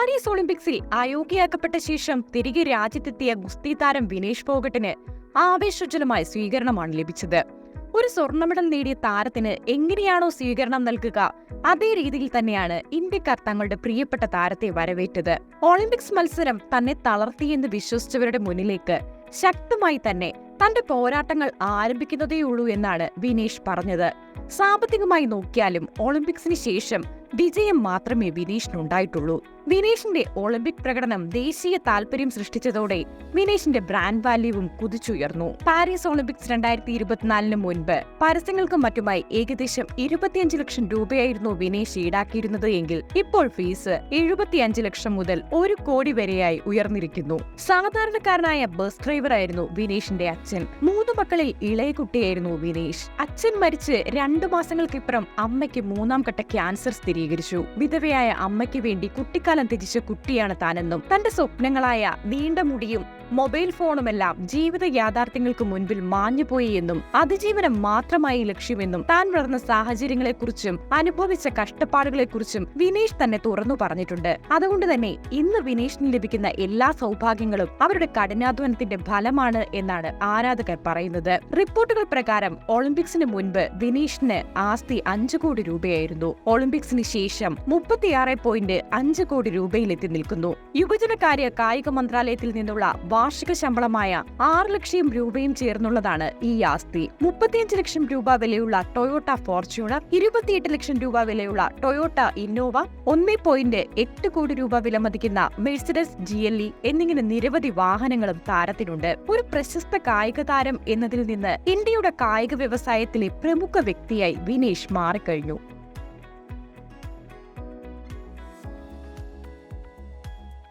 Paris ഒളിമ്പിക്സിൽ അയോഗ്യയാക്കപ്പെട്ട ശേഷം തിരികെ രാജ്യത്തെത്തിയ ഗുസ്തി താരം വിനേഷ് ഫോഗട്ടിന് ആവേശോജ്വലമായ സ്വീകരണമാണ് ലഭിച്ചത്. ഒരു സ്വർണ മെഡൽ നേടിയ താരത്തിന് എങ്ങനെയാണോ സ്വീകരണം നൽകുക അതേ രീതിയിൽ തന്നെയാണ് ഇന്ത്യക്കാർ തങ്ങളുടെ പ്രിയപ്പെട്ട താരത്തെ വരവേറ്റത്. ഒളിമ്പിക്സ് മത്സരം തന്നെ തളർത്തിയെന്ന് വിശ്വസിച്ചവരുടെ മുന്നിലേക്ക് ശക്തമായി തന്നെ തന്റെ പോരാട്ടങ്ങൾ ആരംഭിക്കുന്നതേയുള്ളൂ എന്നാണ് വിനേഷ് പറഞ്ഞത്. സാമ്പത്തികമായി നോക്കിയാലും ഒളിമ്പിക്സിന് ശേഷം വിജയം മാത്രമേ വിനീഷിനുണ്ടായിട്ടുള്ളൂ വിനീഷിന്റെ ഒളിമ്പിക് പ്രകടനം ദേശീയ താല്പര്യം സൃഷ്ടിച്ചതോടെ വിനീഷിന്റെ ബ്രാൻഡ് വാല്യൂവും കുതിച്ചുയർന്നു. പാരീസ് ഒളിമ്പിക്സ് രണ്ടായിരത്തി ഇരുപത്തിനാലിന് മുൻപ് പരസ്യങ്ങൾക്കും മറ്റുമായി ഏകദേശം ഇരുപത്തിയഞ്ച് ലക്ഷം രൂപയായിരുന്നു വിനീഷ് ഈടാക്കിയിരുന്നത് എങ്കിൽ ഇപ്പോൾ ഫീസ് എഴുപത്തിയഞ്ച് ലക്ഷം മുതൽ ഒരു കോടി വരെയായി ഉയർന്നിരിക്കുന്നു. സാധാരണക്കാരനായ ബസ് ഡ്രൈവറായിരുന്നു വിനീഷിന്റെ അച്ഛൻ. മൂന്ന് മക്കളിൽ ഇളയ കുട്ടിയായിരുന്നു വിനീഷ്. അച്ഛൻ മരിച്ച് രണ്ടു മാസങ്ങൾക്കിപ്പുറം അമ്മയ്ക്ക് മൂന്നാം ഘട്ട ക്യാൻസർ സ്ഥിരീകരിച്ചു. വിധവയായ അമ്മയ്ക്ക് വേണ്ടി കുട്ടിക്കാലം തിരിച്ച കുട്ടിയാണ് താനെന്നും തന്റെ സ്വപ്നങ്ങളായ നീണ്ട മുടിയും മൊബൈൽ ഫോണുമെല്ലാം ജീവിത യാഥാർത്ഥ്യങ്ങൾക്ക് മുൻപിൽ മാഞ്ഞുപോയി എന്നും അതിജീവനം മാത്രമായി ലക്ഷ്യമെന്നും താൻ വളർന്ന സാഹചര്യങ്ങളെക്കുറിച്ചും അനുഭവിച്ച കഷ്ടപ്പാടുകളെക്കുറിച്ചും വിനേഷ് തന്നെ തുറന്നു പറഞ്ഞിട്ടുണ്ട്. അതുകൊണ്ട് തന്നെ ഇന്ന് വിനേഷിന് ലഭിക്കുന്ന എല്ലാ സൗഭാഗ്യങ്ങളും അവരുടെ കഠിനാധ്വാനത്തിന്റെ ഫലമാണ് എന്നാണ് ആരാധകർ പറയുന്നത്. റിപ്പോർട്ടുകൾ പ്രകാരം ഒളിമ്പിക്സിന് മുൻപ് വിനീഷിന് ആസ്തി അഞ്ചു കോടി രൂപയായിരുന്നു. ഒളിമ്പിക്സിന് ശേഷം മുപ്പത്തിയാറ് പോയിന്റ് അഞ്ച് കോടി രൂപയിലെത്തി നിൽക്കുന്നു. യുവജനകാര്യ കായിക മന്ത്രാലയത്തിൽ നിന്നുള്ള വാർഷിക ശമ്പളമായ ആറ് ലക്ഷം രൂപയും ചേർന്നുള്ളതാണ് ഈ ആസ്തി. മുപ്പത്തിയഞ്ച് ലക്ഷം രൂപ വിലയുള്ള ടൊയോട്ട ഫോർച്യൂണർ ഇരുപത്തിയെട്ട് ലക്ഷം രൂപ വിലയുള്ള ടൊയോട്ട ഇന്നോവ ഒന്നേ പോയിന്റ് എട്ട് കോടി രൂപ വിലമതിക്കുന്ന മെഴ്സിഡസ് ജി എൽ ഇ എന്നിങ്ങനെ നിരവധി വാഹനങ്ങളും താരത്തിനുണ്ട്. ഒരു പ്രശസ്ത കായിക താരം എന്നതിൽ നിന്ന് ഇന്ത്യയുടെ കായിക വ്യവസായത്തിലെ പ്രമുഖ വ്യക്തിയായി വിനേഷ് മാറിക്കഴിഞ്ഞു.